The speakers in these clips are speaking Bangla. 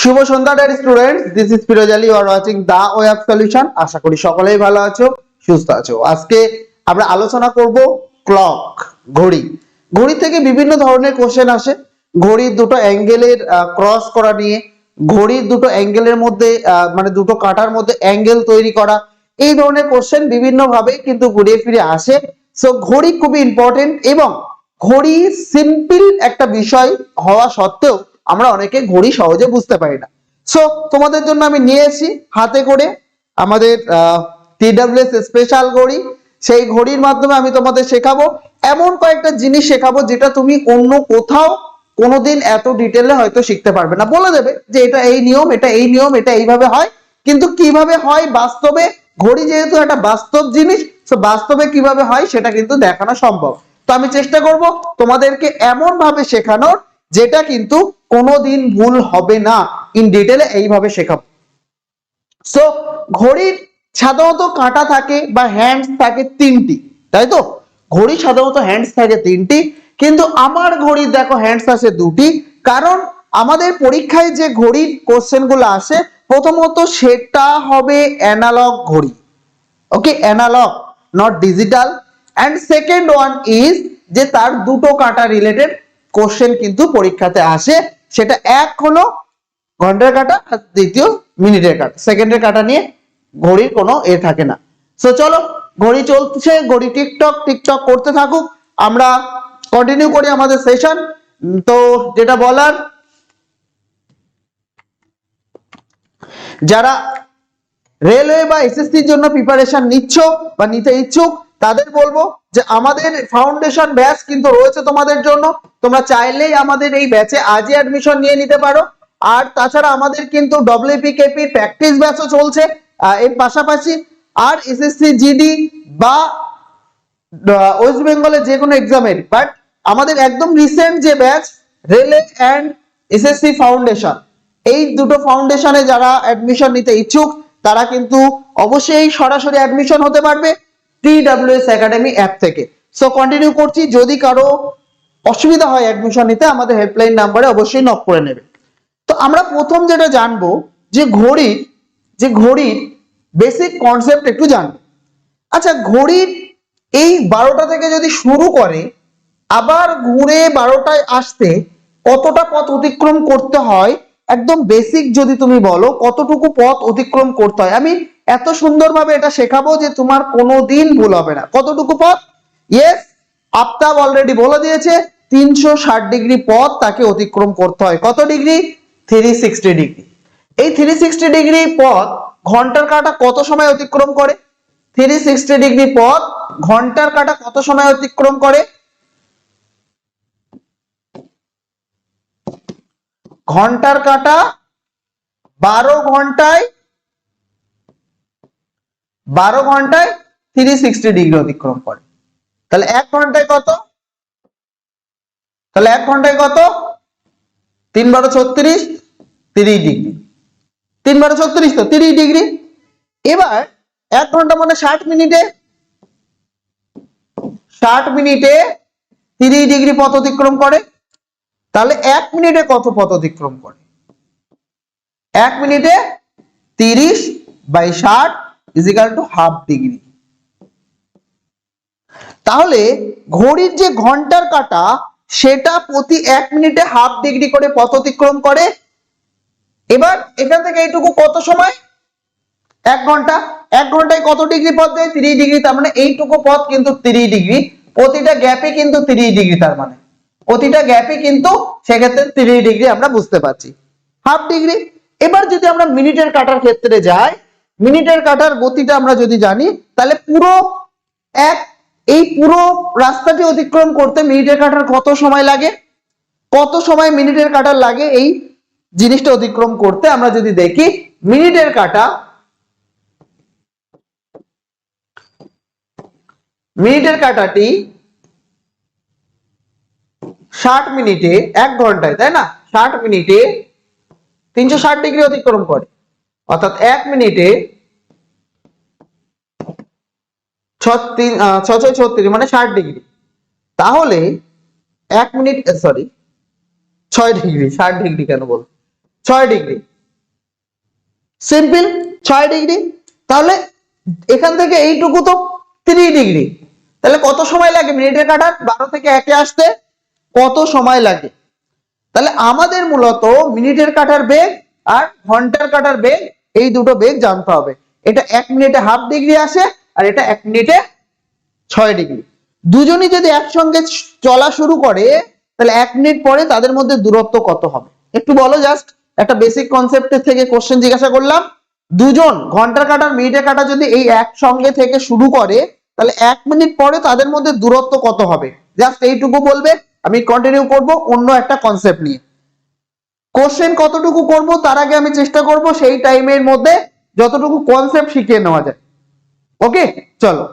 Shubho Sandhya dear students this is Firoz Ali R watching the web solution আশা করি সকলেই ভালো আছো, সুস্থ আছো। আজকে আমরা আলোচনা করব ক্লক ঘড়ি। ঘড়ি থেকে বিভিন্ন ধরনের কোশ্চেন আসে। ঘড়ির দুটো অ্যাঙ্গেলের ক্রস করা নিয়ে, ঘড়ির দুটো অ্যাঙ্গেলের মধ্যে মানে দুটো কাঁটার মধ্যে অ্যাঙ্গেল তৈরি করা। এই ধরনের কোশ্চেন বিভিন্ন ভাবে কিন্তু ঘুরিয়ে ফিরে আসে। সো ঘড়ি খুবই ইম্পর্টেন্ট এবং ঘড়ি সিম্পল একটা বিষয় হওয়া সত্ত্বেও আমরা অনেকে ঘড়ি সহজে বুঝতে পারি না। সো তোমাদের জন্য আমি নিয়ে এসেছি হাতে করে আমাদের টিডাব্লিউএস স্পেশাল ঘড়ি। সেই ঘড়ির মাধ্যমে আমি তোমাদের শেখাবো। এমন কয়েকটা জিনিস শেখাবো যেটা তুমি অন্য কোথাও কোনোদিন এত ডিটেলে হয়তো শিখতে পারবে না। বলে দেবে যে এটা এই নিয়ম, এটা এই নিয়ম, এটা এইভাবে হয়। কিন্তু কীভাবে হয়? বাস্তবে ঘড়ি যেহেতু একটা বাস্তব জিনিস, তো বাস্তবে কীভাবে হয় সেটা কিন্তু দেখানো সম্ভব। তো আমি চেষ্টা করব তোমাদেরকে এমন ভাবে শেখানোর যেটা কিন্তু কোনোদিন ভুল হবে না। ইন ডিটেলে এইভাবে শেখাবো। সো ঘড়ির সাধারণত কাঁটা থাকে বা হ্যান্ডস থাকে তিনটি, তাই তো? ঘড়ি সাধারণত হ্যান্ডস থাকে তিনটি, কিন্তু আমার ঘড়ির দেখো হ্যান্ডস আছে দুটি, কারণ আমাদের পরীক্ষায় যে ঘড়ির কোশ্চেনগুলো আসে, প্রথমত সেটা হবে অ্যানালগ ঘড়ি। Okay analogue not digital and second one is যে তার দুটো কাঁটা রিলেটেড কোশ্চেন কিন্তু পরীক্ষাতে আসে। সেটা এক হলো ঘণ্টার কাটা আর দ্বিতীয় মিনিটের কাটা। সেকেন্ডের কাটা নিয়ে ঘড়ির কোনো এ থাকে না। সো চলো, ঘড়ি চলছে, ঘড়ি টিকটক টিকটক করতে থাকুক। আমরা কন্টিনিউ করি আমাদের সেশন তো, যেটা বলার, যারা রেলওয়ে বা এসএসসির জন্য প্রিপারেশন নিচ্ছ বা নিতে ইচ্ছুক তাদের বলব যে আমাদের ফাউন্ডেশন ব্যাচ কিন্তু রয়েছে তোমাদের জন্য। তোমরা চাইলেই আমাদের এই ব্যাচে আজই অ্যাডমিশন নিয়ে নিতে পারো। আর তাছাড়া আমাদের কিন্তু ডব্লিউপিকেপি প্র্যাকটিস ব্যাচও চলছে এর পাশাপাশি। আর এসএসসি জিডি বা ওয়েস্ট বেঙ্গলের যে কোনো এক্সামের বাট আমাদের একদম রিসেন্ট যে ব্যাচ রেলে অ্যান্ড এসএসসি ফাউন্ডেশন এই দুটো ফাউন্ডেশনে যারা অ্যাডমিশন নিতে ইচ্ছুক, তারা কিন্তু অবশ্যই সরাসরি অ্যাডমিশন হতে পারবে। টিডাব্লিউএস একাডেমি অ্যাপ থেকে। সো কন্টিনিউ করছি। যদি কারও অসুবিধা হয় অ্যাডমিশন নিতে, আমাদের হেল্পলাইন নাম্বারে অবশ্যই নক করে নেবে। তো, আমরা প্রথম যেটা জানব, যে ঘড়ির যে ঘড়ির বেসিক কনসেপ্ট একটু জানব। আচ্ছা ঘড়ির এই বারোটা থেকে যদি শুরু করে, আবার ঘুরে বারোটায় আসতে কতটা পথ অতিক্রম করতে হয় একদম বেসিক যদি তুমি বলো, কতটুকু পথ অতিক্রম করতে হয়? আমি এত সুন্দরভাবে এটা শেখাবো যে তোমার কোনো দিন ভুল হবে না। কতটুকু পথ? ইয়েস আফতাব অলরেডি বলে দিয়েছে, তিনশো ষাট ডিগ্রি পথ তাকে অতিক্রম করতে হয়। কত ডিগ্রি থ্রি সিক্সটি ডিগ্রি এই থ্রি সিক্সটি ডিগ্রি পথ ঘণ্টার কাটা কত সময় অতিক্রম করে? থ্রি সিক্সটি ডিগ্রি পথ ঘণ্টার কাটা কত সময় অতিক্রম করে? ঘণ্টার কাটা বারো ঘন্টায় বারো ঘন্টায় থ্রি সিক্সটি ডিগ্রি অতিক্রম করে। তাহলে এক ঘন্টায় কত? তাহলে এক ঘন্টায় কত? তিন বারো ছত্রিশ, তিরিশ ডিগ্রি তিন বারো ছত্রিশ তো তিরিশ ডিগ্রি এবার এক ঘণ্টা মানে ষাট মিনিটে ষাট মিনিটে তিরিশ ডিগ্রি পথ অতিক্রম করে। তাহলে এক মিনিটে কত পথ অতিক্রম করে? এক মিনিটে তিরিশ বাই ষাট ইজিক্যাল টু হাফ ডিগ্রি তাহলে ঘড়ির যে ঘণ্টার কাটা, সেটা প্রতি এক মিনিটে হাফ ডিগ্রি করে পথ অতিক্রম করে। এবার এখান থেকে এইটুকু কত সময়? এক ঘণ্টা। এক ঘন্টায় কত ডিগ্রি পথ যায় তিরিশ ডিগ্রি তার মানে এইটুকু পথ কিন্তু তিরিশ ডিগ্রি প্রতিটা গ্যাপে কিন্তু তিরিশ ডিগ্রি তার মানে। প্রতিটা গ্যাপে কিন্তু সেক্ষেত্রে তিরিশ ডিগ্রি আমরা বুঝতে পারছি। হাফ ডিগ্রি এবার যদি আমরা মিনিটের কাটার ক্ষেত্রে যাই, মিনিটের কাটার গতিটা আমরা যদি জানি, তাহলে পুরো এক, এই পুরো রাস্তাটি অতিক্রম করতে মিনিটের কাটার কত সময় লাগে? কত সময় মিনিটের কাটার লাগে এই জিনিসটা অতিক্রম করতে আমরা যদি দেখি, মিনিটের কাটা মিনিটের কাটাটি ষাট মিনিটে, এক ঘন্টায়, তাই না? ষাট মিনিটে তিনশো ষাট ডিগ্রি অতিক্রম করে। অর্থাৎ এক মিনিটে ছয় ছত্রিশ মানে ষাট ডিগ্রি। তাহলে এক মিনিট সরি ছয় ডিগ্রি, ষাট ডিগ্রি কেন বল? ছয় ডিগ্রি। সিম্পল, ছয় ডিগ্রি। তাহলে এখান থেকে এইটুকু তো থ্রি ডিগ্রি। তাহলে কত সময় লাগে মিনিটে কাটার? বারো থেকে একে আসতে। কত সময় লাগে? তাহলে আমাদের মূলত মিনিটের কাটার বেগ আর ঘণ্টার কাটার বেগ, এই দুটো বেগ জানতে হবে। এটা এক মিনিটে হাফ ডিগ্রি আসে আর এটা এক মিনিটে ছয় ডিগ্রি। দুজনই যদি একসঙ্গে চলা শুরু করে, তাহলে এক মিনিট পরে তাদের মধ্যে দূরত্ব কত হবে? একটু বলো জাস্ট একটা বেসিক কনসেপ্টের থেকে কোশ্চেন জিজ্ঞাসা করলাম। দুজন, ঘণ্টার কাটার মিনিটের কাটা যদি এই একসঙ্গে থেকে শুরু করে, তাহলে এক মিনিট পরে তাদের মধ্যে দূরত্ব কত হবে? জাস্ট এইটুকু বলবে। আমি কন্টিনিউ করব অন্য একটা কনসেপ্ট নিয়ে। কোশ্চেন কতটুকু করব তার আগে আমি চেষ্টা করব সেই টাইমের মধ্যে যতটুকু কনসেপ্ট শিখিয়ে নেওয়া যায়। ওকে চলো।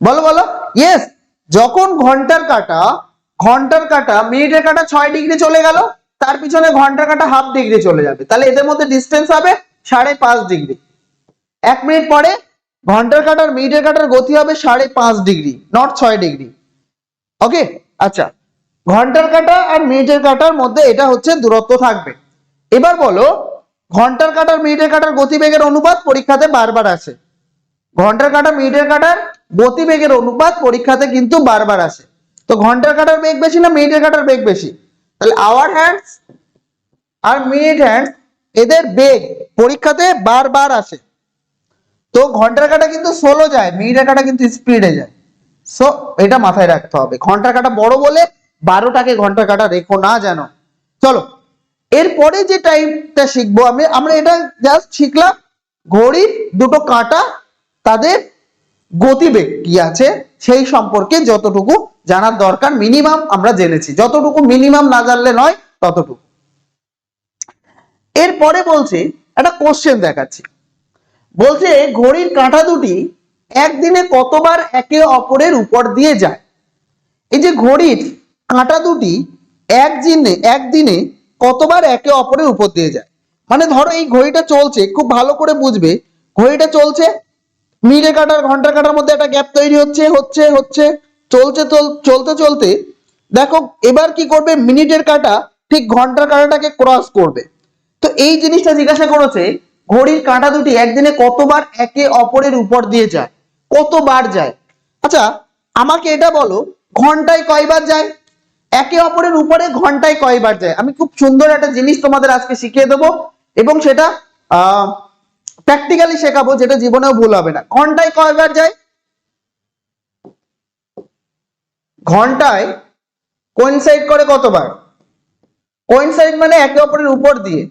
বলো বলো। ইয়েস যখন ঘণ্টার কাটা ঘণ্টার কাটা, মিনিটের কাটা ছয় ডিগ্রি চলে গেল, তার পিছনে ঘণ্টার কাটা হাফ ডিগ্রি চলে যাবে। তাহলে এদের মধ্যে ডিস্টেন্স হবে সাড়ে পাঁচ ডিগ্রি এক মিনিট পরে, ঘণ্টার কাটার, মিনিটের কাটার গতি হবে সাড়ে পাঁচ ডিগ্রি নট ছয় ডিগ্রি ওকে আচ্ছা। ঘণ্টার কাটা আর মিনিটের কাটার মধ্যে এটা হচ্ছে দূরত্ব থাকবে। এবার বলো, ঘণ্টার কাটার মিনিটের কাটার গতিবেগের অনুপাত পরীক্ষাতে বারবার আসে। ঘণ্টার কাটা, মিনিটের কাটার গতিবেগের অনুপাত পরীক্ষাতে কিন্তু বারবার আসে। তো ঘণ্টার কাটার বেগ বেশি না মিনিটের কাটার বেগ বেশি? তাহলে আওয়ার হ্যান্ডস আর মিনিট হ্যান্ডস এদের বেগ পরীক্ষাতে বারবার আসে। তো ঘণ্টার কাটা কিন্তু স্লো যায়, মিনিটের কাটা কিন্তু স্পিডে যায়। সো এটা মাথায় রাখতে হবে। ঘণ্টার কাটা বড় বলে বারোটাকে ঘণ্টার কাটা রেখো না যেন। চলো, এরপরে যে টাইমটা শিখব আমি, আমরা এটা জাস্ট শিখলাম, ঘড়ির দুটো কাঁটা, তাদের গতিবেগ কি আছে, সেই সম্পর্কে যতটুকু জানার দরকার মিনিমাম আমরা জেনেছি। যতটুকু মিনিমাম না জানলে নয়, ততটুকু। এরপরে বলছে, একটা কোশ্চেন দেখাচ্ছি। বলছে, ঘড়ির কাঁটা দুটি একদিনে কতবার একে অপরের উপর দিয়ে যায়? এই যে ঘড়ির কাঁটা দুটি একদিনে একদিনে কতবার একে অপরের উপর দিয়ে যায়? মানে ধরো এই ঘড়িটা চলছে, খুব ভালো করে বুঝবে, ঘড়িটা চলছে মিনিটের কাটার ঘণ্টার কাটার মধ্যে একটা গ্যাপ তৈরি হচ্ছে হচ্ছে হচ্ছে, চলছে, চল- চলতে চলতে, দেখো এবার কি করবে? মিনিটের কাটা ঠিক ঘণ্টার কাটাটাকে ক্রস করবে। তো এই জিনিসটা জিজ্ঞাসা করেছে, ঘড়ির কাঁটা দুটি একদিনে কতবার একে অপরের উপর দিয়ে যায়? কতবার যায়? আচ্ছা আমাকে এটা বলো, ঘন্টায় কয়বার যায়? একে অপরের উপরে ঘন্টায় কয়বার যায়? আমি খুব সুন্দর একটা জিনিস তোমাদের আজকে শিখিয়ে দেবো এবং সেটা প্র্যাকটিক্যালি শেখাবো, যেটা জীবনেও ভুল হবে না। ঘন্টায় কয়বার যায়? ঘন্টায় কোইনসাইড করে কতবার? কোইনসাইড মানে একে অপরের উপর দিয়ে।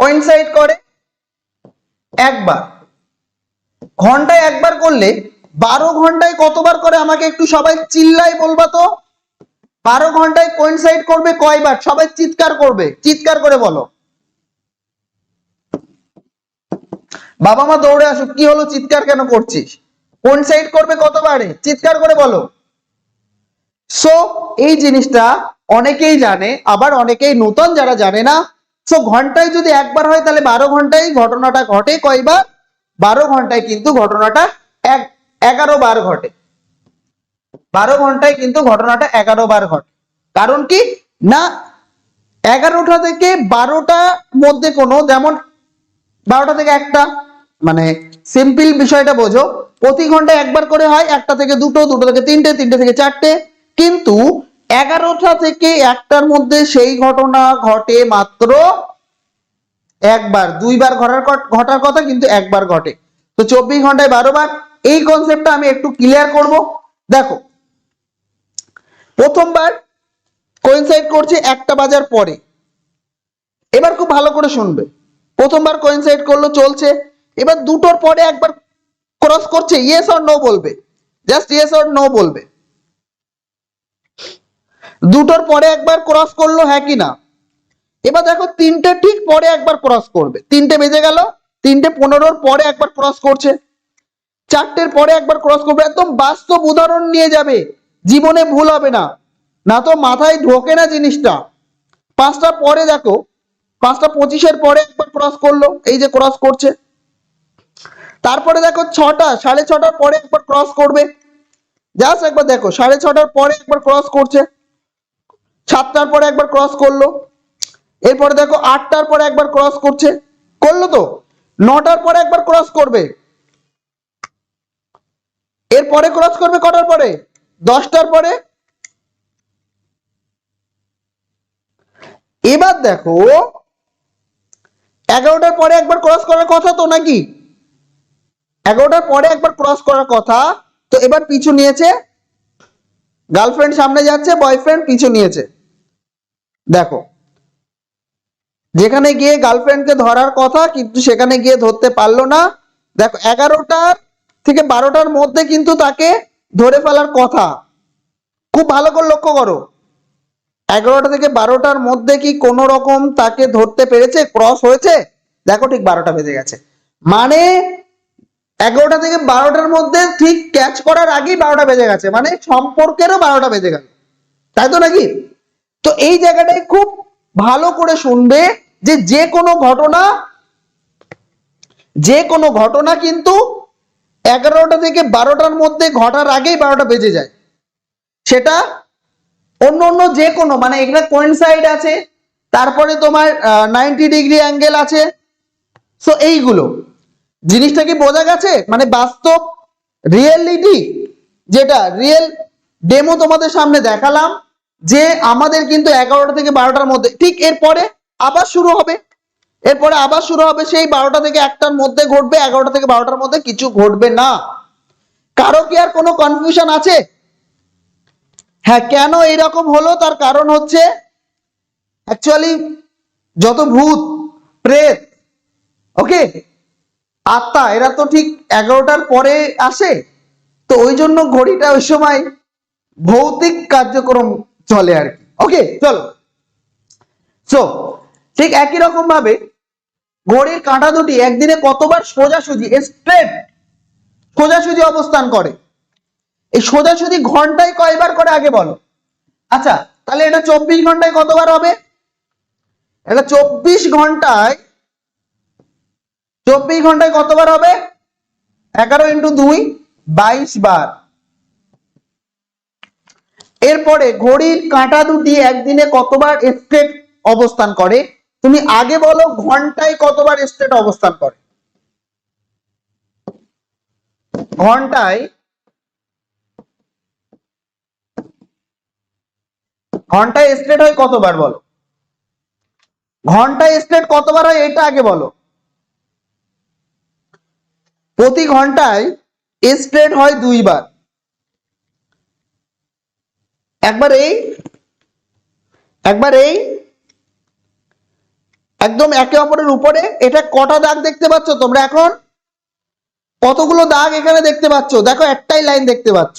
কোইনসাইড করে একবার। ঘন্টায় একবার করলে বারো ঘন্টায় কতবার করে আমাকে একটু সবাই চিল্লাই বলবা তো? বারো ঘন্টায় কোইনসাইড করবে কয়বার? সবাই চিৎকার করবে, চিৎকার করে বলো। বাবা মা দৌড়ে আসো কি হলো চিৎকার কেন করছিস? কোইনসাইড করবে কতবারে? চিৎকার করে বলো। সো এই জিনিসটা অনেকেই জানে, আবার অনেকেই নতুন যারা জানে না। সো ঘন্টায় যদি একবার হয়, তাহলে বারো ঘন্টায় ঘটনাটা ঘটে কয়বার? বারো ঘন্টায় কিন্তু ঘটনাটা এক, এগারো বার ঘটে। বারো ঘন্টায় কিন্তু ঘটনাটা এগারো বার ঘটে। কারণ কি? না, এগারোটা থেকে বারোটা মধ্যে কোনো, যেমন বারোটা থেকে একটা মানে সিম্পল বিষয়টা বোঝো। প্রতি ঘন্টায় একবার করে হয়, একটা থেকে দুটো দুটো থেকে তিনটে তিনটে থেকে চারটে। কিন্তু এগারোটা থেকে একটার মধ্যে সেই ঘটনা ঘটে মাত্র একবার, দুইবার ঘটার ঘটার কথা কিন্তু একবার ঘটে। তো চব্বিশ ঘন্টায় বারো বার, এই কনসেপ্টটা আমি একটু ক্লিয়ার করব। দেখো, প্রথমবার কোইনসাইড করছে একটা বাজার পরে। এবার খুব ভালো করে শুনবে। প্রথমবার কোইনসাইড করল, চলছে। এবার দুটোর পরে একবার ক্রস করছে ইয়েস অর নো বলবে। জাস্ট ইয়েস অর নো বলবে। দুটোর পরে একবার ক্রস করল হ্যাঁ কি না? এবার দেখো তিনটে ঠিক পরে একবার ক্রস করবে। তিনটে বেজে গেল, তিনটে পনেরোর পরে একবার ক্রস করছে। চারটের পরে একবার ক্রস করবে, একদম বাস্তব উদাহরণ নিয়ে যাবে। জীবনে ভুল হবে না। না তো মাথায় ঢোকে না জিনিসটা। পাঁচটা পরে দেখো, পাঁচটা পঁচিশের পরে একবার ক্রস করল, এই যে ক্রস করছে। তারপরে দেখো ছটা, সাড়ে ছটার পরে একবার ক্রস করবে। জাস্ট একবার দেখো, সাড়ে ছটার পরে একবার ক্রস করছে। সাতটার পরে একবার ক্রস করল। এরপরে দেখো আটটার পরে একবার ক্রস করছে। করল তো? নটার পরে একবার ক্রস করবে। এরপরে ক্রস করবে কটার পরে? দশটার পরে? এবার দেখো, এগারোটার পরে একবার ক্রস করার কথা তো নাকি? এগারোটার পরে একবার ক্রস করার কথা। তো এবার পিছু নিয়েছে। গার্লফ্রেন্ড সামনে যাচ্ছে বয়ফ্রেন্ড পিছু নিয়েছে। দেখো যেখানে গিয়ে গার্লফ্রেন্ডকে ধরার কথা, কিন্তু সেখানে গিয়ে ধরতে পারল না। দেখো, এগারোটার থেকে বারোটার মধ্যে কিন্তু তাকে ধরে ফেলার কথা। খুব ভালো করে লক্ষ্য করো। এগারোটা থেকে বারোটার মধ্যে কি কোনো রকম তাকে ধরতে পেরেছে? ক্রস হয়েছে? দেখো ঠিক বারোটা বেজে গেছে। মানে এগারোটা থেকে বারোটার মধ্যে ঠিক ক্যাচ করার আগেই বারোটা বেজে গেছে। মানে সম্পর্কেরও বারোটা বেজে গেল। তাই তো নাকি? তো এই জায়গাটায় খুব ভালো করে শুনবে যে যে কোনো ঘটনা, যে কোনো ঘটনা কিন্তু এগারোটা থেকে বারোটার মধ্যে ঘটার আগেই বারোটা বেজে যায়। সেটা অন্য অন্য যে কোনো মানে এখানে কোয়েনসাইড আছে, তারপরে তোমার নাইনটি ডিগ্রি অ্যাঙ্গেল আছে। সো এইগুলো। জিনিসটা কি বোঝা গেছে? মানে বাস্তব রিয়েলিটি যেটা রিয়েল ডেমো তোমাদের সামনে দেখালাম। যে আমাদের কিন্তু এগারোটা থেকে বারোটার মধ্যে, ঠিক এরপরে আবার শুরু হবে। এরপরে আবার শুরু হবে, সেই বারোটা থেকে একটার মধ্যে ঘটবে, এগারোটা থেকে বারোটার মধ্যে কিছু ঘটবে না। কারও কি আর কোনো কনফিউশন আছে? হ্যাঁ কেন এইরকম হলো? তার কারণ হচ্ছে অ্যাকচুয়ালি যত ভূত, প্রেত ওকে আত্মা, এরা তো ঠিক এগারোটার পরে আসে। তো ওই জন্য ঘড়িটা ওই সময় ভৌতিক কার্যক্রম চলে আর কি। ওকে চলো। সো ঠিক একই রকম ভাবে ঘড়ির কাঁটা দুটি একদিনে কতবার সোজাসুজি স্ট্রেট সোজাসুজি অবস্থান করে। এই সোজাসুজি ঘন্টায় কয়বার করে আগে বলো। আচ্ছা তাহলে এটা চব্বিশ ঘন্টায় কতবার হবে? এটা চব্বিশ ঘন্টায় চব্বিশ ঘন্টায় কতবার হবে? এগারো ইন্টু দুই, বাইশ বার। এরপরে ঘড়ির কাঁটা দুটি একদিনে কতবার স্ট্রেট অবস্থান করে? তুমি আগে বলো ঘন্টায় কতবার স্ট্রেট অবস্থান করে? ঘন্টায় ঘন্টায় স্ট্রেট হয় কতবার বলো? ঘন্টায় স্ট্রেট কতবার হয় এটা আগে বলো। প্রতি ঘন্টায় স্ট্রেট হয় দুইবার। একবার এই একবার এই, একদম একে অপরের উপরে, এটা কটা দাগ দেখতে পাচ্ছ তোমরা এখন? কতগুলো দাগ এখানে দেখতে পাচ্ছ? দেখো একটাই লাইন দেখতে পাচ্ছ।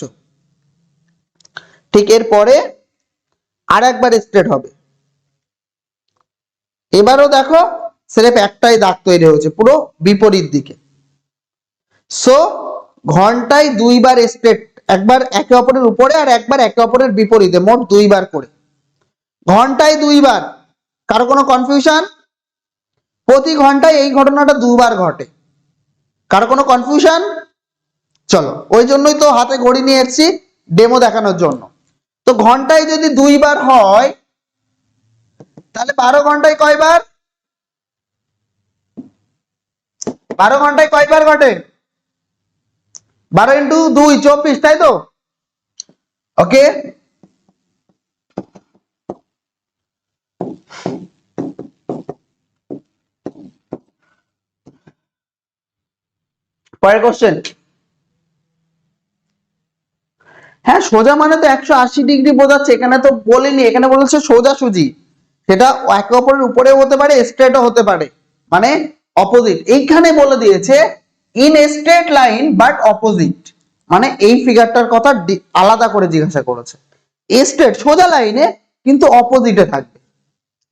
ঠিক এরপরে আর একবার স্ট্রেট হবে। এবারও দেখো, স্রেফ একটাই দাগ তৈরি হয়েছে, পুরো বিপরীত দিকে। সো ঘন্টায় দুইবার স্ট্রেট একবার একে অপরের উপরে আর একবার একে অপরের বিপরীতে, মোট দুইবার করে। ঘন্টায় দুইবার। কারও কোনো কনফিউশন প্রতি ঘন্টায় এই ঘটনাটা দুবার ঘটে। কারও কোনো কনফিউশন চলো, ওই জন্যই তো হাতে ঘড়ি নিয়ে এসেছি ডেমো দেখানোর জন্য। তো ঘন্টায় যদি দুইবার হয়, তাহলে বারো ঘন্টায় কয়বার? বারো ঘন্টায় কয়বার ঘটে? বারো ইন্টু দুই, চব্বিশ, তাই তো? ওকে পরের কোশ্চেন হ্যাঁ সোজা মানে তো একশো আশি ডিগ্রি বোঝাচ্ছে। এখানে তো বলিনি, এখানে বলেছে সোজা সুজি। সেটা একে অপরের উপরেও হতে পারে স্ট্রেটও হতে পারে। মানে অপোজিট এইখানে বলে দিয়েছে in straight line but opposite মানে এই ফিগারটার কথা আলাদা করে জিজ্ঞাসা করেছে। স্ট্রেট সোজা লাইনে কিন্তু অপোজিটে থাকবে।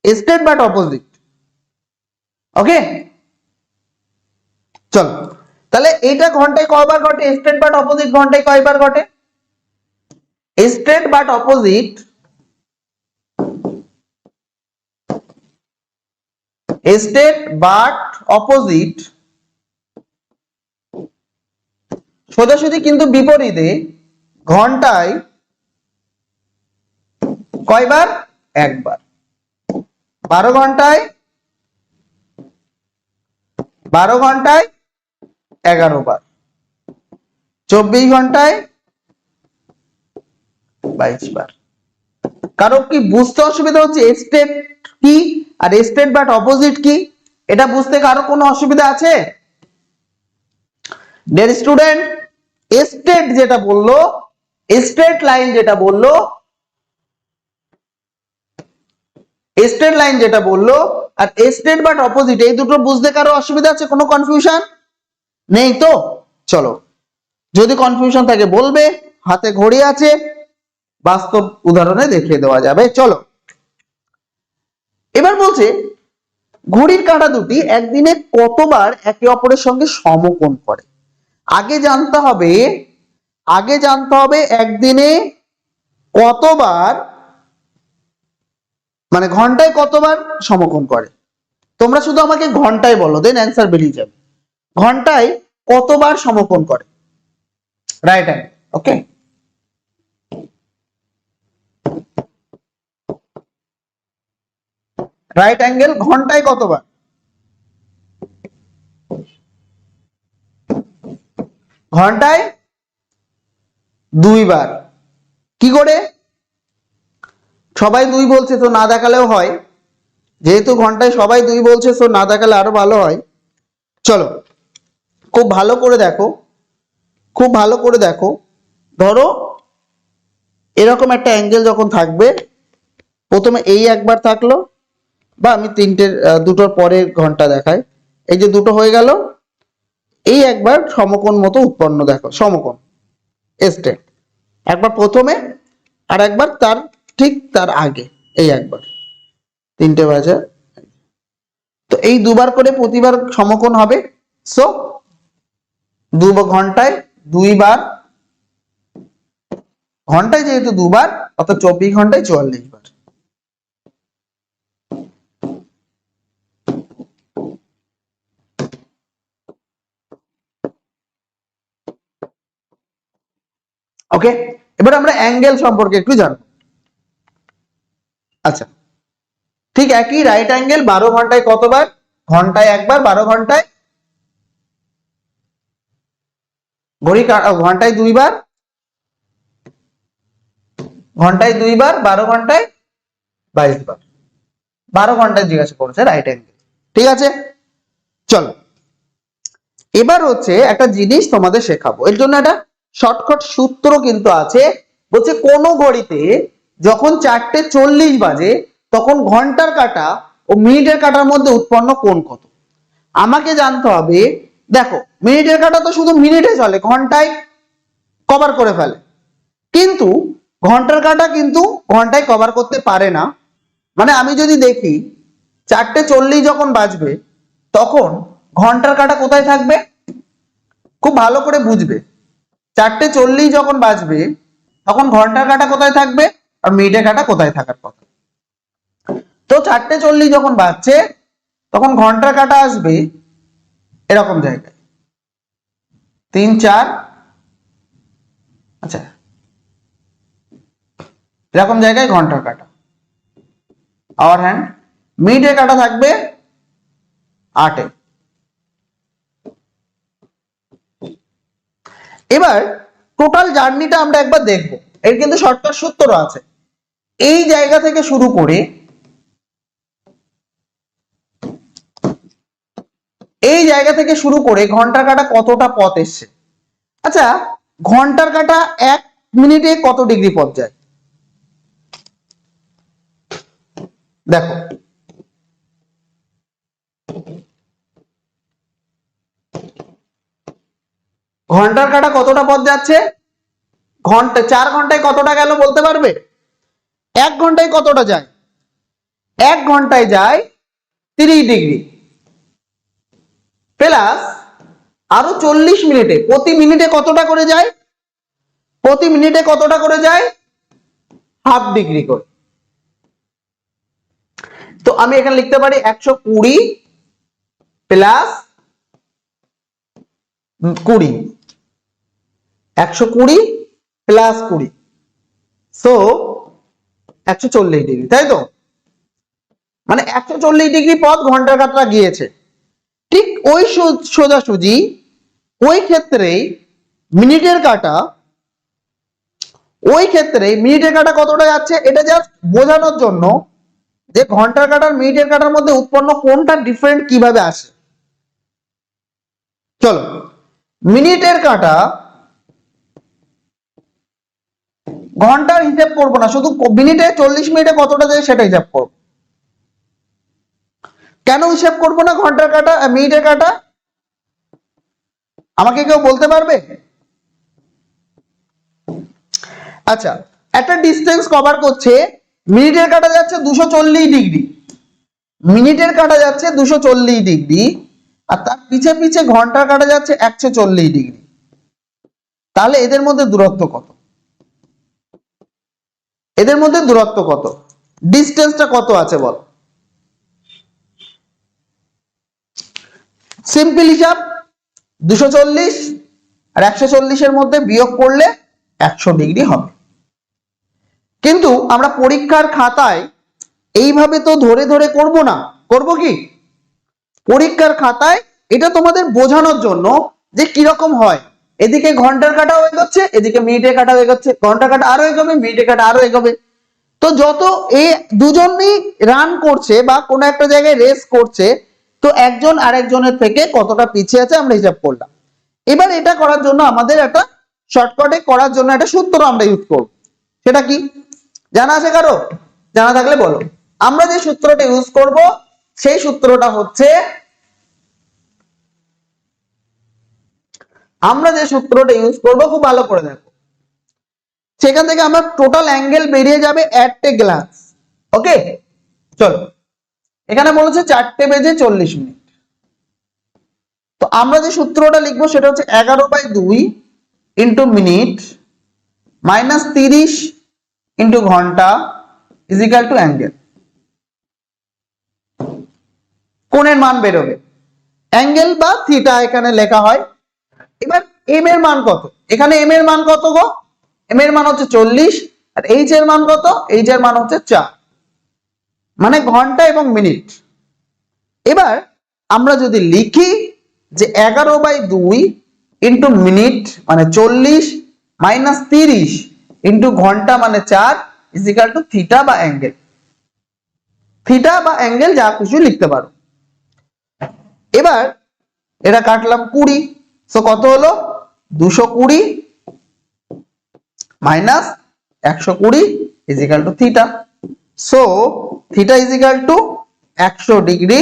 স্ট্রেট বাট অপোজিট ওকে চলো। তাহলে এটা ঘন্টায় কয়বার ঘটে? স্ট্রেট বাট অপোজিট ঘন্টায় কয়বার ঘটে? Straight but opposite straight but opposite সোজাসুজি কিন্তু বিপরীতে ঘন্টায় কয়বার? একবার। বারো ঘন্টায়? বারো ঘন্টায় এগারো বার। চব্বিশ ঘন্টায় বাইশ বার। কারও কি বুঝতে অসুবিধা হচ্ছে স্টেট কি আর স্টেট বাট অপোজিট কি? এটা বুঝতে কারও কোনো অসুবিধা আছে? ডিয়ার স্টুডেন্ট স্টেট যেটা বলল স্ট্রেট লাইন যেটা বলল স্ট্রেট লাইন যেটা বলল, আর স্ট্রেট বাট অপোজিট, এই দুটো বুঝতে কারও অসুবিধা আছে? কোনো কনফিউশন নেই তো? চলো। যদি কনফিউশন থাকে, বলবে, হাতে ঘড়ি আছে, বাস্তব উদাহরণে দেখিয়ে দেওয়া যাবে। চলো। এবার বলছে, ঘড়ির কাঁটা দুটি একদিনে কতবার একে অপরের সঙ্গে সমকোণ করে? আগে জানতে হবে, আগে জানতে হবে একদিনে কতবার মানে ঘন্টায় কতবার সমকোণ করে। তোমরা শুধু আমাকে ঘন্টায় বলো দেন অ্যান্সার বেরিয়ে যাবে। ঘন্টায় কতবার সমকোণ করে? Right hand okay right angle ঘন্টায় কতবার? ঘন্টায় দুইবার। কি করে? সবাই দুই বলছে, তো না দেখালেও হয়। যেহেতু ঘন্টায় সবাই দুই বলছে, তো না দেখালে আরও ভালো হয়। চলো, খুব ভালো করে দেখো। খুব ভালো করে দেখো। ধরো, এরকম একটা অ্যাঙ্গেল যখন থাকবে, প্রথমে এই একবার থাকল, বা আমি তিনটের দুটোর পরের ঘণ্টা দেখাই। এই যে দুটো হয়ে গেল এই একবার সমকোণ মতো উৎপন্ন দেখো, সমকোণ স্টেট একবার প্রথমে আর একবার তার ঠিক তার আগে, এই একবার। তিনটে বাজে। তো এই দুবার করে প্রতিবার সমকোণ হবে। সো দু ঘন্টায় দুইবার, ঘন্টায় যেহেতু দুবার, অর্থাৎ চব্বিশ ঘন্টায় চুয়াল্লিশ বার। ওকে এবার আমরা অ্যাঙ্গেল সম্পর্কে একটু জানব। আচ্ছা। ঠিক একই রাইট অ্যাঙ্গেল বারো ঘন্টায় কতবার? ঘন্টায় একবার, বারো ঘন্টায়? ঘড়ি ঘন্টায় দুইবার? ঘন্টায় দুইবার, বারো ঘন্টায়? বাইশ বার। বারো ঘন্টায় জিজ্ঞাসা করেছে রাইট অ্যাঙ্গেল ঠিক আছে? চলো। এবার হচ্ছে একটা জিনিস তোমাদের শেখাবো। এর জন্য একটা শর্টকাট সূত্র কিন্তু আছে। বলছে, কোন ঘড়িতে যখন চারটে চল্লিশ বাজে, তখন ঘণ্টার কাটা ও মিনিটের কাটার মধ্যে উৎপন্ন কোন কত? আমাকে জানতে হবে, দেখো, মিনিটের কাটা তো শুধু মিনিটে চলে, ঘন্টায় কভার করে ফেলে। কিন্তু ঘণ্টার কাটা কিন্তু ঘন্টায় কভার করতে পারে না। মানে আমি যদি দেখি, চারটে চল্লিশ যখন বাজবে, তখন ঘণ্টার কাটা কোথায় থাকবে? খুব ভালো করে বুঝবে। চারটে চল্লিশ যখন বাজবে, তখন ঘণ্টার কাটা কোথায় থাকবে আর মিনিটের কাটা কোথায় থাকার কথা? তো চারটে চল্লিশ যখন বাজছে, তখন ঘণ্টার কাটা আসবে এরকম জায়গায়। তিন, চার আচ্ছা এরকম জায়গায় ঘণ্টার কাটা। আওয়ার হ্যান্ড মিনিটের কাটা থাকবে আটে। এবার টোটাল জার্নিটা আমরা একবার দেখব। এর কিন্তু শর্টকাট সূত্র আছে। এই জায়গা থেকে শুরু করে এই জায়গা থেকে শুরু করে ঘণ্টার কাটা কতটা পথ এসছে? আচ্ছা ঘণ্টার কাটা এক মিনিটে কত ডিগ্রি পথ যায়? দেখো ঘণ্টার কাটা কতটা পথ যাচ্ছে? ঘণ্টা চার ঘন্টায় কতটা গেল বলতে পারবে? এক ঘন্টায় কতটা যায়? এক ঘন্টায় যায় তিরিশ ডিগ্রি। প্লাস আরও চল্লিশ মিনিটে, প্রতি মিনিটে কতটা করে যায়? প্রতি মিনিটে কতটা করে যায়? হাফ ডিগ্রি করে। তো আমি এখানে লিখতে পারি একশো কুড়ি প্লাস কুড়ি। একশো কুড়ি প্লাস কুড়ি। সো একশো চল্লিশ ডিগ্রি তাই তো? মানে একশো চল্লিশ ডিগ্রি পথ ঘণ্টার কাটা গিয়েছে। ঠিক ওই সোজাসুজি ওই ক্ষেত্রে মিনিটের কাটা, ওই ক্ষেত্রে মিনিটের কাটা কতটা যাচ্ছে, এটা জাস্ট বোঝানোর জন্য যে ঘণ্টার কাটার, মিনিটের কাটার মধ্যে উৎপন্ন কোনটা ডিফারেন্ট কীভাবে আসে। চলো, মিনিটের কাটা ঘণ্টার হিসাব করব না, শুধু মিনিটে চল্লিশ মিনিটে কতটা যায় সেটা হিসাব করব। কেন হিসাব করব না? ঘণ্টার কাটা মিনিটের কাটা? আমাকে কেউ বলতে পারবে? আচ্ছা একটা ডিস্টেন্স কভার করছে, মিনিটের কাটা যাচ্ছে দুশো ডিগ্রি। মিনিটের কাটা যাচ্ছে দুশো ডিগ্রি, আর তার পিছে পিছে ঘণ্টার কাটা যাচ্ছে একশো চল্লিশ ডিগ্রি। তাহলে এদের মধ্যে দূরত্ব কত? এদের মধ্যে দূরত্ব কত? ডিস্টেন্সটা কত আছে বল? সিম্পল হিসাব, দুশো চল্লিশ আর একশো চল্লিশের মধ্যে বিয়োগ করলে একশো ডিগ্রি হবে। কিন্তু আমরা পরীক্ষার খাতায় এইভাবে তো ধরে ধরে করব না। করব কি? পরীক্ষার খাতায় এটা তোমাদের বোঝানোর জন্য যে কীরকম হয়। এদিকে ঘণ্টার কাটাও এগোচ্ছে, এদিকে মিনিটের কাটাও এগোচ্ছে, ঘণ্টার কাটা আরও এগোবে, মিনিটের কাটা আরও এগোবে। তো যত এ দুজনই রান করছে বা কোনো একটা জায়গায় রেস করছে, তো একজন আরেকজনের থেকে কতটা পিছিয়ে আছে আমরা হিসাব করলাম। এবার এটা করার জন্য আমাদের একটা শর্টকাটে করার জন্য একটা সূত্র আমরা ইউজ করব। সেটা কি? জানা আছে কারও? জানা থাকলে বলো। আমরা যে সূত্রটা ইউজ করব, সেই সূত্রটা হচ্ছে আমরা যে সূত্রটা ইউজ করব খুব ভালো করে দেখো। সেখান থেকে আমার টোটাল অ্যাঙ্গেল বেরিয়ে যাবে অ্যাট এ গ্লান্স ওকে চলো। এখানে বলেছে চারটে বেজে চল্লিশ মিনিট। তো আমরা যে সূত্রটা লিখব সেটা হচ্ছে এগারো বাই দুই ইন্টু মিনিট মাইনাস তিরিশ ইন্টু ঘণ্টা ইজিক্যাল টু অ্যাঙ্গেল কোণের মান বেরোবে। অ্যাঙ্গেল বা থিটা এখানে লেখা হয়। এবার এম এর মান কত? এখানে এম এর মান কত গো? এম এর মান হচ্ছে চল্লিশ, আর এইচ এর মান কত? এইচ এর মান হচ্ছে চার। মানে ঘণ্টা এবং মিনিট। এবার আমরা যদি লিখি যে এগারো বাই দুই ইন্টু মিনিট মানে চল্লিশ মাইনাস তিরিশ ইন্টু ঘণ্টা মানে চার ইজিক্যাল টু থিটা বা অ্যাঙ্গেল থিটা বা অ্যাঙ্গেল যা কিছু লিখতে পারো। এবার এটা কাটলাম কুড়ি। সো কত হলো? দুশো কুড়ি মাইনাস একশো কুড়ি equal to theta so theta equal to একশো degree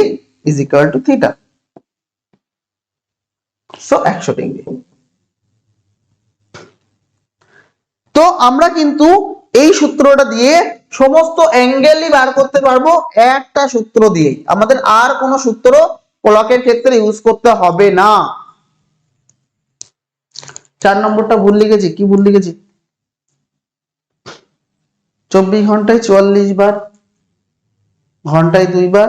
equal to theta so একশো ডিগ্রি। তো আমরা কিন্তু এই সূত্রটা দিয়ে সমস্ত অ্যাঙ্গেলই বার করতে পারব একটা সূত্র দিয়েই। আমাদের আর কোনো সূত্র ক্লকের ক্ষেত্রে ইউজ করতে হবে না। চার নম্বরটা ভুল লিখেছি, কি ভুল লিখেছি? চব্বিশ ঘন্টায় চুয়াল্লিশ বার, ঘন্টায় দুইবার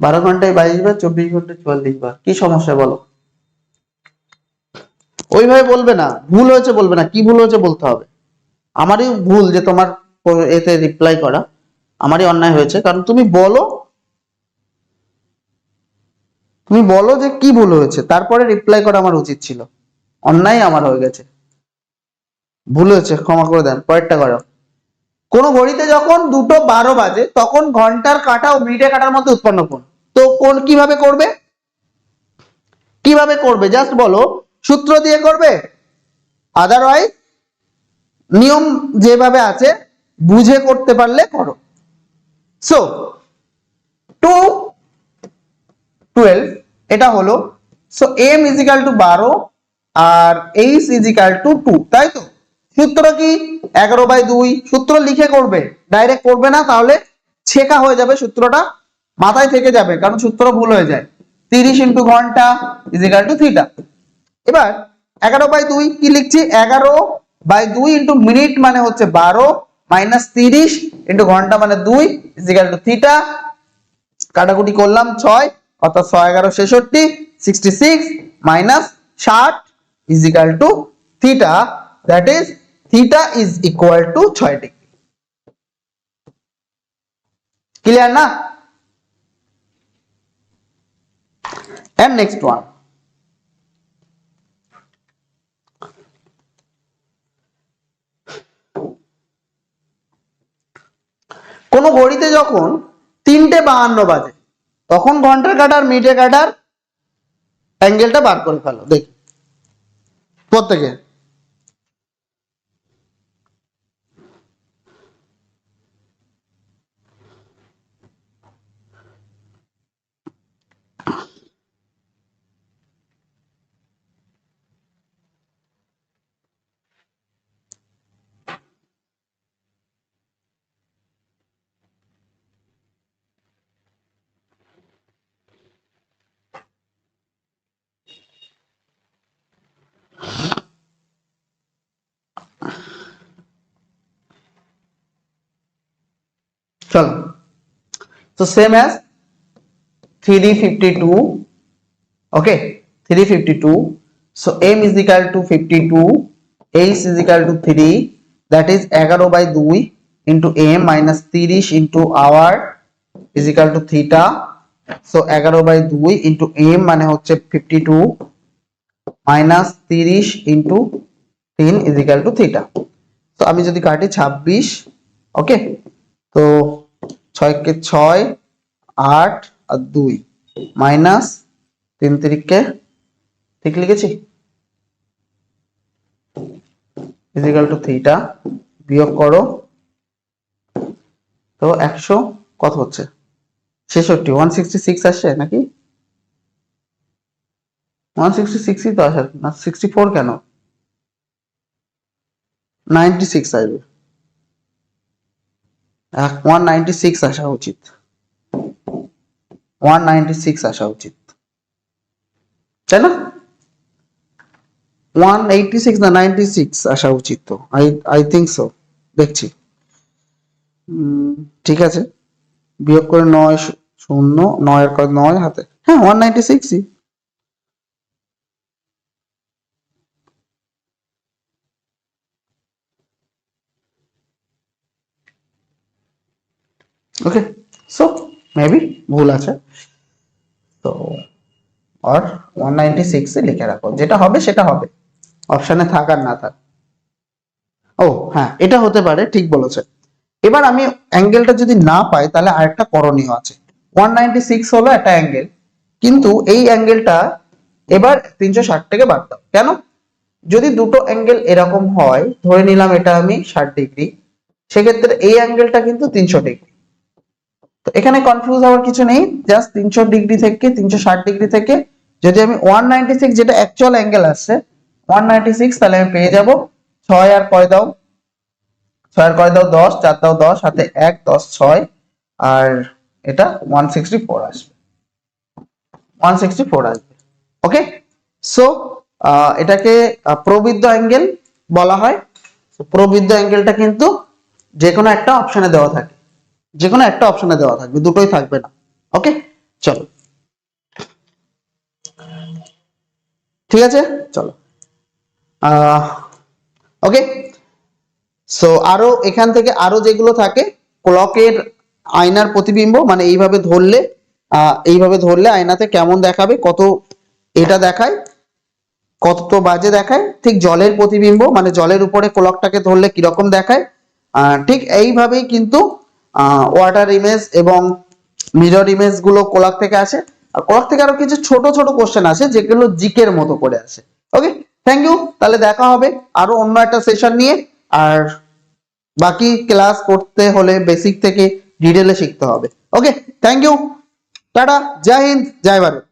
বারো ঘন্টায় বাইশ বার, চব্বিশ ঘন্টায় চুয়াল্লিশ বার। কি সমস্যা বলো? ওইভাবে বলবে না, ভুল হয়েছে বলবে না, কি ভুল হয়েছে বলতে হবে। আমারই ভুল যে তোমার এতে রিপ্লাই করা, আমারই অন্যায় হয়েছে, কারণ তুমি বলো তুমি বলো যে কি ভুল হয়েছে, তারপরে রিপ্লাই করা আমার উচিত ছিল। অন্যায় আমার হয়ে গেছে। ভুল হয়েছে, ক্ষমা করে দেন, পরেরটা করো। কোন ঘড়িতে যখন দুটো বারো বাজে, তখন ঘণ্টার কাটা ও মিনিটের কাটার মধ্যে উৎপন্ন কোণ তো কোন কীভাবে করবে? কীভাবে করবে? জাস্ট বলো। সূত্র দিয়ে করবে? আদারওয়াইজ নিয়ম যেভাবে আছে, বুঝে করতে পারলে করো। সো টু টুয়েলভ এটা হলো। সো এম ইজিক্যাল টু বারো আর এইচ ইজিক্যাল টু টু তাই তো? সূত্র কি? এগারো বাই দুই। সূত্র লিখে করবে ডাইরেক্ট করবে না, তাহলে ছেকা হয়ে যাবে সূত্রটা, মাথায় থেকে যাবে, কারণ সূত্র ভুল হয়ে যায়। তিরিশ ইন্টু ঘণ্টা ইজিক্যাল টু থিটা এবার, এগারো বাই দুই, কি লিখছি? এগারো বাই দুই ইন্টু মিনিট মানে হচ্ছে বারো মাইনাস তিরিশ ইন্টু ঘণ্টা মানে দুই ইজিক্যাল টু থিটা কাটাকুটি করলাম ছয়, অর্থাৎ ছয় এগারো ছেষট্টি সিক্সটি সিক্স মাইনাস ষাট। Equal to theta that is theta is equal to ছয় ডিগ্রি ক্লিয়ার না? And next one. কোন ঘড়িতে যখন তিনটে বাহান্ন বাজে, তখন ঘণ্টার কাটার, মিনিটের কাটার অ্যাঙ্গেলটা বার করে ফেলো, দেখি। প্রত্যেকে চলো so same as 352 okay 352 so m is equal to 52 h is equal to 3 that is 11 by 2 into m minus 30 into hour is equal to theta so 11 by 2 into m মানে হচ্ছে 52 minus 30 into 3 is equal to theta তো আমি যদি কাটি 26 ওকে তো ছয় কে ছয়, আট আর দুই। মাইনাস তিন তিরিককে ঠিক লিখেছি? ইজিক্যাল টু থ্রিটা বিয়োগ করো। তো একশো কত হচ্ছে? ছেষট্টি। ওয়ান সিক্সটি সিক্স আসছে নাকি? ওয়ান সিক্সটি সিক্সই তো আসার না। সিক্সটি ফোর কেন? নাইনটি সিক্স আসবে। ওয়ান নাইনটি সিক্স আসা উচিত। ওয়ান নাইনটি সিক্স আসা উচিত। তাই না? ওয়ান এইটটি সিক্স না নাইনটি সিক্স আসা উচিত তো? আই আই থিঙ্ক সো দেখছি। ঠিক আছে। বিয়োগ করে নয় শূন্য, নয়ের কয় নয় হাতে। হ্যাঁ ওয়ান নাইনটি সিক্সই ওকে সো মেবি ভুল আছে। তো, আর ওয়ান নাইনটি সিক্সে লিখে রাখো। যেটা হবে, সেটা হবে। অপশানে থাক আর না থাক। ও হ্যাঁ এটা হতে পারে, ঠিক বলেছে। এবার আমি অ্যাঙ্গেলটা যদি না পাই, তাহলে আরেকটা করণীয় আছে। ওয়ান নাইনটি সিক্স হলো একটা অ্যাঙ্গেল কিন্তু এই অ্যাঙ্গেলটা এবার তিনশো ষাট থেকে বাদ দাও। কেন? যদি দুটো অ্যাঙ্গেল এরকম হয়, ধরে নিলাম এটা আমি ষাট ডিগ্রি সেক্ষেত্রে এই অ্যাঙ্গেলটা কিন্তু তিনশো ডিগ্রি তো এখানে কনফিউজ হওয়ার কিছু নেই জাস্ট তিনশো ডিগ্রি থেকে, তিনশো ষাট ডিগ্রি থেকে। যদি আমি ওয়ান নাইনটি সিক্স যেটা অ্যাকচুয়াল অ্যাঙ্গেল আসছে ওয়ান নাইনটি সিক্স তাহলে আমি পেয়ে যাব। ছয় আর কয় দাও? ছয় আর কয় দাও দশ, চার দাও দশ, হাতে এক, দশ, ছয়। আর এটা ওয়ান সিক্সটি ফোর আসবে। ওয়ান সিক্সটি ফোর আসবে ওকে সো এটাকে প্রবৃদ্ধ অ্যাঙ্গেল বলা হয়। প্রবৃদ্ধ অ্যাঙ্গেলটা কিন্তু যে কোনো একটা অপশনে দেওয়া থাকে। যে কোনো একটা অপশনে দেওয়া থাকবে, দুটোই থাকবে না। ওকে চলো। ঠিক আছে? চলো। ওকে সো আরও এখান থেকে আরও যেগুলো থাকে ক্লকের আয়নার প্রতিবিম্ব মানে এইভাবে ধরলে এইভাবে ধরলে আয়নাতে কেমন দেখাবে, কত এটা দেখায়, কত তো বাজে দেখায়, ঠিক জলের প্রতিবিম্ব মানে জলের উপরে ক্লকটাকে ধরলে কীরকম দেখায় ঠিক এইভাবেই কিন্তু ওয়াটার ইমেজ এবং মিরর ইমেজগুলো কোলাক থেকে আসে। আর কোলাক থেকে আরও কিছু ছোট ছোট কোশ্চেন আসে, যেগুলো জিকের মতো করে আসে। ওকে থ্যাংক ইউ তাহলে দেখা হবে আরও অন্য একটা সেশন নিয়ে। আর বাকি ক্লাস করতে হলে বেসিক থেকে ডিটেলে শিখতে হবে। ওকে থ্যাংক ইউ টাটা জয় হিন্দ জয় ভারত